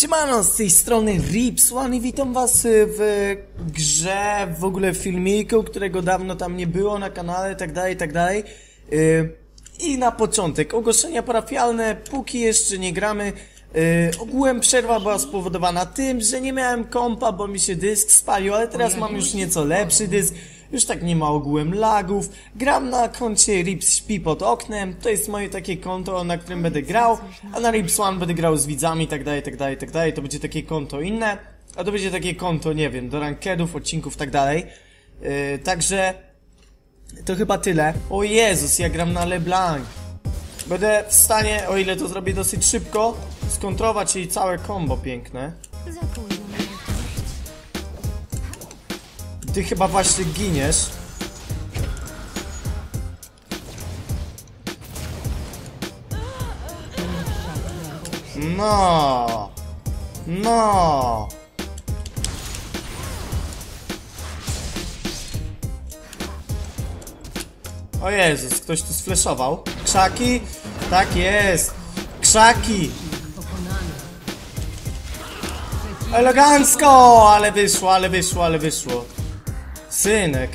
Siemano, z tej strony Ripswan i witam was w grze, w ogóle filmiku, którego dawno tam nie było na kanale, tak dalej, tak dalej. Y, I na początek, ogłoszenia parafialne, póki jeszcze nie gramy. Y, ogółem przerwa była spowodowana tym, że nie miałem kompa, bo mi się dysk spalił, ale teraz mam już nieco lepszy dysk. Już tak nie ma ogółem lagów. Gram na koncie Rips śpi pod oknem. To jest moje takie konto, na którym będę grał. A na Rips One będę grał z widzami tak dalej, tak dalej, tak dalej. To będzie takie konto inne. A to będzie takie konto, nie wiem, do rankedów, odcinków, tak dalej. Yy, także... To chyba tyle. O Jezus, ja gram na LeBlanc. Będę w stanie, o ile to zrobię dosyć szybko, skontrować jej całe combo piękne. Ty chyba właśnie giniesz. No. No. O Jezus, ktoś tu sfleszował. Krzaki? Tak jest. Krzaki. Elegancko! Ale wyszło, ale wyszło, ale wyszło. Synek.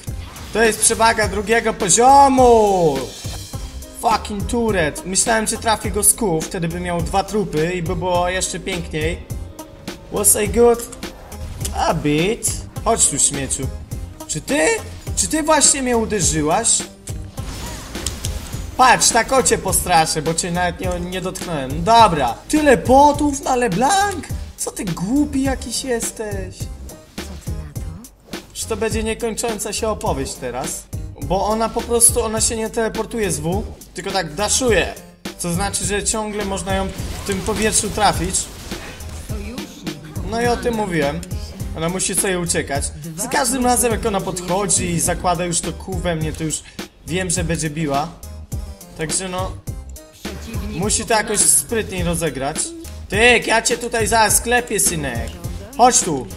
To jest przewaga drugiego poziomu! Fucking turret. Myślałem, że trafię go z kół, wtedy by miał dwa trupy i by było jeszcze piękniej. Was I good? A bit. Chodź tu, śmieciu. Czy ty? Czy ty właśnie mnie uderzyłaś? Patrz, tak o cię postraszę, bo cię nawet nie, nie dotknąłem. Dobra. Tyle potów na LeBlanc? Co ty głupi jakiś jesteś? To będzie niekończąca się opowieść teraz? Bo ona po prostu, ona się nie teleportuje z W, tylko tak daszuje. Co znaczy, że ciągle można ją w tym powietrzu trafić. No i o tym mówiłem. Ona musi sobie uciekać. Za każdym razem jak ona podchodzi i zakłada już to kół we mnie, to już wiem, że będzie biła. Także no... Musi to jakoś sprytniej rozegrać. Tyk, ja cię tutaj zaraz sklepię, synek. Chodź tu.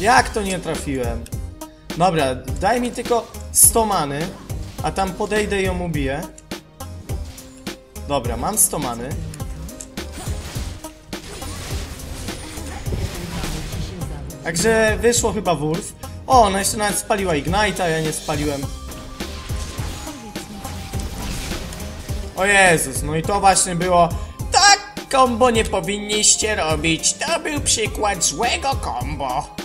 Jak to nie trafiłem? Dobra, daj mi tylko 100 many, a tam podejdę i ją ubiję. Dobra, mam 100 many. Także wyszło chyba Wolf. O, ona jeszcze nawet spaliła Ignite'a, ja nie spaliłem. O Jezus, no i to właśnie było... Tak, kombo nie powinniście robić. To był przykład złego kombo.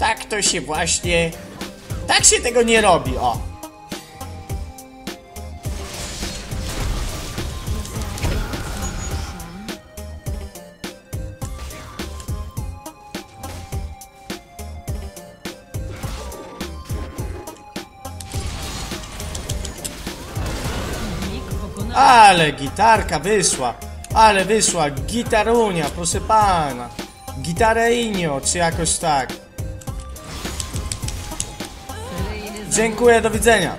Tak to się właśnie... Tak się tego nie robi, o. Ale gitarka wyszła. Ale wyszła gitarunia, proszę pana. Gitareinio, czy jakoś tak. Dziękuję, do widzenia.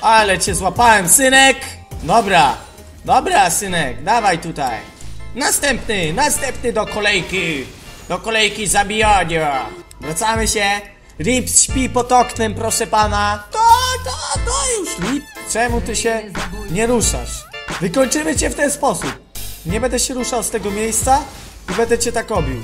Ale cię złapałem, synek! Dobra, dobra, synek, dawaj tutaj. Następny, następny do kolejki. Do kolejki zabijania. Wracamy się. Rips śpi pod oknem, proszę pana. To, to, to już Rip. Czemu ty się nie ruszasz? Wykończymy cię w ten sposób. Nie będę się ruszał z tego miejsca i będę cię tak obił.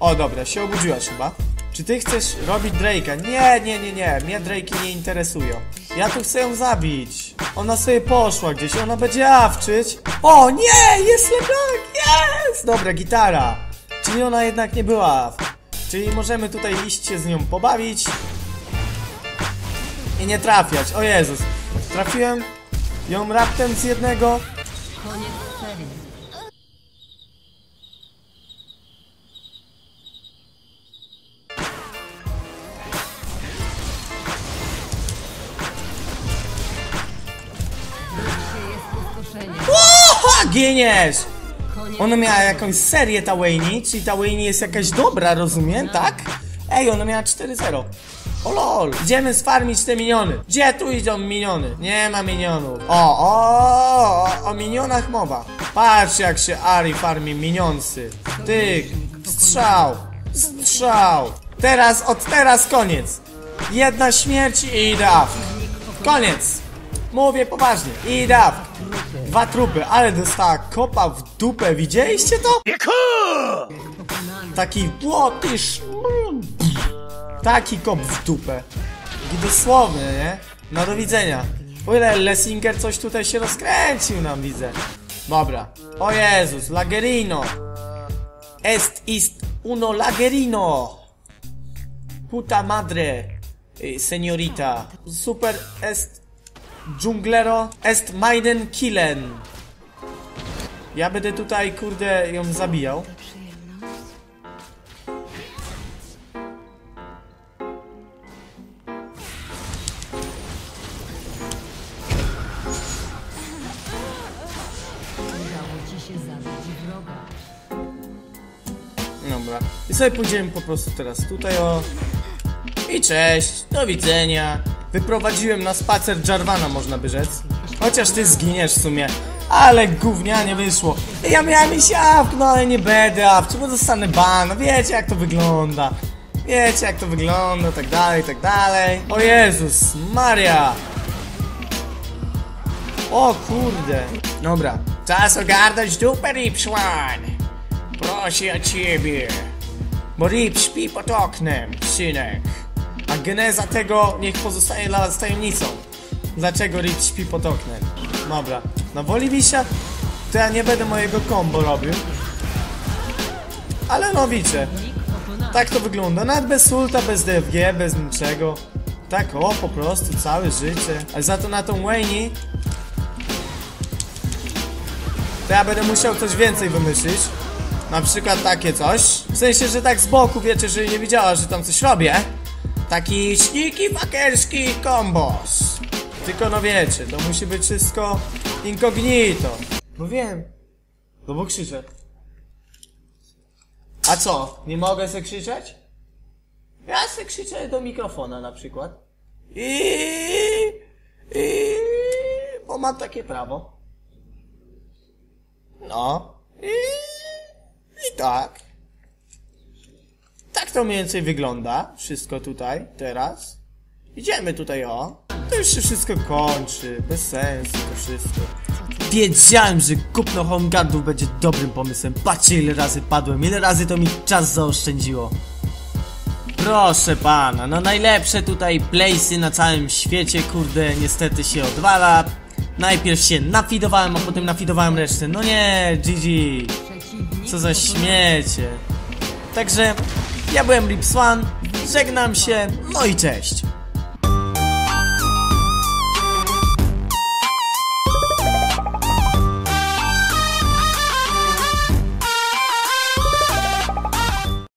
O, dobra, się obudziłaś chyba. Czy ty chcesz robić Drake'a? Nie, nie, nie, nie. Mnie Drake'i nie interesują. Ja tu chcę ją zabić. Ona sobie poszła gdzieś, ona będzie awczyć. O, nie! Jest LeBlanc! Jest! Dobra, gitara. Czyli ona jednak nie była. Czyli możemy tutaj iść się z nią pobawić. I nie trafiać. O Jezus. Trafiłem ją raptem z jednego. Koniec serii. Giniesz! Ona miała jakąś serię ta Wayne, czyli ta Wayne jest jakaś dobra, rozumiem, tak? Ej, ona miała 4-0. O lol, idziemy sfarmić te miniony. Gdzie tu idą miniony? Nie ma minionów. O, o, o, o minionach mowa. Patrz jak się Ari farmi minionsy. Tyk, strzał, strzał. Teraz, od teraz koniec. Jedna śmierć i idę awk. Koniec. Mówię poważnie, idę awk. Dwa trupy, ale dostała kopa w dupę, widzieliście to? Taki, o ty sz... Taki kop w dupę. I dosłownie, nie? No do widzenia. O ile Lessinger coś tutaj się rozkręcił nam, widzę. Dobra. O Jezus, Lagerino. Est ist uno Lagerino. Puta madre, y, seniorita. Super est dżunglero est meinen killen. Ja będę tutaj, kurde, ją zabijał. Dobra. I sobie pójdziemy po prostu teraz tutaj o... I cześć, do widzenia. Wyprowadziłem na spacer Jarvana, można by rzec. Chociaż ty zginiesz w sumie. Ale gównianie wyszło. Ja miałem iść awk, no ale nie będę awk, bo dostanę ban. Wiecie jak to wygląda. Wiecie jak to wygląda, tak dalej, tak dalej. O Jezus, Maria. O kurde. Dobra. Czas ogarnąć dupę, Ripswan. Proszę o ciebie. Bo Rip śpi pod oknem, synek. Geneza tego niech pozostanie dla was tajemnicą. Dlaczego Rip śpi pod oknem? Dobra. Na woli wisia to ja nie będę mojego combo robił. Ale no wiecie. Tak to wygląda. Nawet bez ulta, bez DFG, bez niczego. Tak o, po prostu całe życie. Ale za to na tą Wayne to ja będę musiał coś więcej wymyślić. Na przykład takie coś. W sensie, że tak z boku wiecie, że nie widziała, że tam coś robię. Taki śniki fakerski kombos. Tylko no wiecie, to musi być wszystko incognito. No wiem. No bo krzyczę. A co? Nie mogę se krzyczeć? Ja se krzyczę do mikrofona na przykład. I... I... Bo mam takie prawo. No. I, I tak. To mniej więcej wygląda. Wszystko tutaj, teraz. Idziemy tutaj, o. To już się wszystko kończy. Bez sensu to wszystko. Wiedziałem, że kupno Homeguardów będzie dobrym pomysłem. Patrzcie ile razy padłem, ile razy to mi czas zaoszczędziło. Proszę pana, no najlepsze tutaj playsy na całym świecie, kurde, niestety się odwala. Najpierw się nafidowałem, a potem nafidowałem resztę. No nie, GG. Co za śmiecie. Także ja byłem Ripswan, żegnam się, no i cześć.